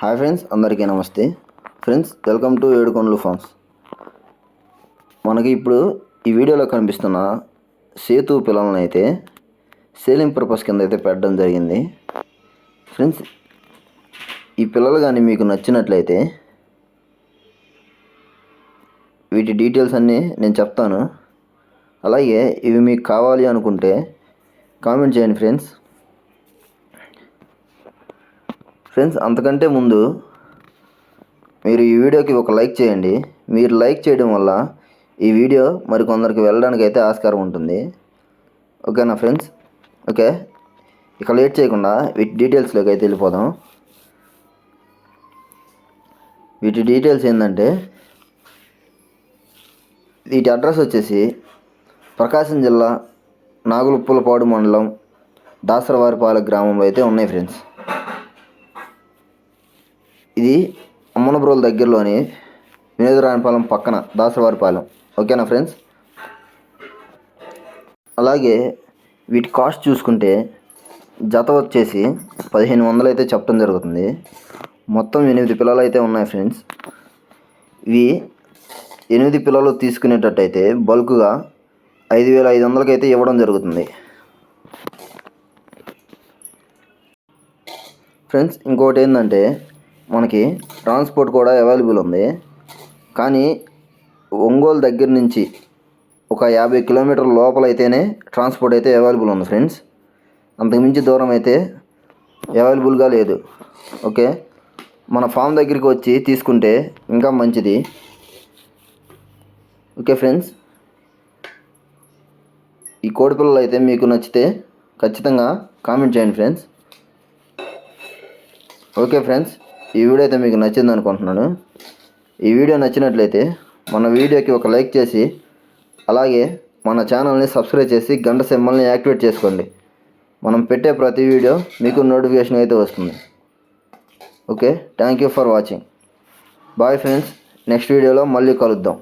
Hi friends అందరికీ నమస్తే. Friends welcome to Yedukondalu farms. మనకి ఇప్పుడు ఈ వీడియోలో కనిపిస్తున్న సేతు పిల్లలను అయితే సేలింగ్ పర్పస్ కింద అయితే పెట్టడం జరిగింది. ఫ్రెండ్స్ ఈ పిల్లలు కానీ మీకు నచ్చినట్లయితే వీటి డీటెయిల్స్ అన్నీ నేను చెప్తాను. అలాగే ఇవి మీకు కావాలి అనుకుంటే కామెంట్ చేయండి ఫ్రెండ్స్. ఫ్రెండ్స్ అంతకంటే ముందు మీరు ఈ వీడియోకి ఒక లైక్ చేయండి. మీరు లైక్ చేయడం వల్ల ఈ వీడియో మరి కొందరికి వెళ్ళడానికి అయితే ఆస్కారం ఉంటుంది. ఓకేనా ఫ్రెండ్స్? ఓకే. ఇక లేట్ చేయకుండా వీటి డీటెయిల్స్లోకి అయితే వెళ్ళిపోదాం. వీటి డీటెయిల్స్ ఏంటంటే వీటి అడ్రస్ వచ్చేసి ప్రకాశం జిల్లా నాగులుప్పులపాడు మండలం దాసరవారిపాలెం గ్రామంలో అయితే ఉన్నాయి ఫ్రెండ్స్. ఇది అమ్మనబ్రోల దగ్గరలోని వినోదరాయనపాలెం పక్కన దాసరవారిపాలెం ఓకేనా ఫ్రెండ్స్? అలాగే వీటి కాస్ట్ చూసుకుంటే జత వచ్చేసి పదిహేను వందలు అయితే చెప్పడం జరుగుతుంది. మొత్తం ఎనిమిది పిల్లలు అయితే ఉన్నాయి ఫ్రెండ్స్. ఇవి ఎనిమిది పిల్లలు తీసుకునేటట్టయితే బల్క్గా ఐదు వేల ఐదు వందలకి అయితే ఇవ్వడం జరుగుతుంది. ఫ్రెండ్స్ ఇంకోటి ఏంటంటే మనకి ట్రాన్స్పోర్ట్ కూడా అవైలబుల్ ఉంది. కానీ ఒంగోలు దగ్గర నుంచి ఒక యాభై కిలోమీటర్ల లోపల అయితేనే ట్రాన్స్పోర్ట్ అయితే అవైలబుల్ ఉంది ఫ్రెండ్స్ అంతకుమించి దూరం అయితే అవైలబుల్గా లేదు. ఓకే? మన ఫామ్ దగ్గరికి వచ్చి తీసుకుంటే ఇంకా మంచిది. ఓకే ఫ్రెండ్స్ ఈ కోడి పిల్లలు అయితే మీకు నచ్చితే ఖచ్చితంగా కామెంట్ చేయండి ఫ్రెండ్స్ ఓకే ఫ్రెండ్స్ ఈ వీడియో అయితే మీకు నచ్చింది అనుకుంటున్నాను. ఈ వీడియో నచ్చినట్లయితే మన వీడియోకి ఒక లైక్ చేసి అలాగే మన ఛానల్ని సబ్స్క్రైబ్ చేసి గంట సింబల్ని యాక్టివేట్ చేసుకోండి. మనం పెట్టే ప్రతి వీడియో మీకు నోటిఫికేషన్ అయితే వస్తుంది. Okay? Thank you for watching. Bye friends next వీడియోలో మళ్ళీ కలుద్దాం.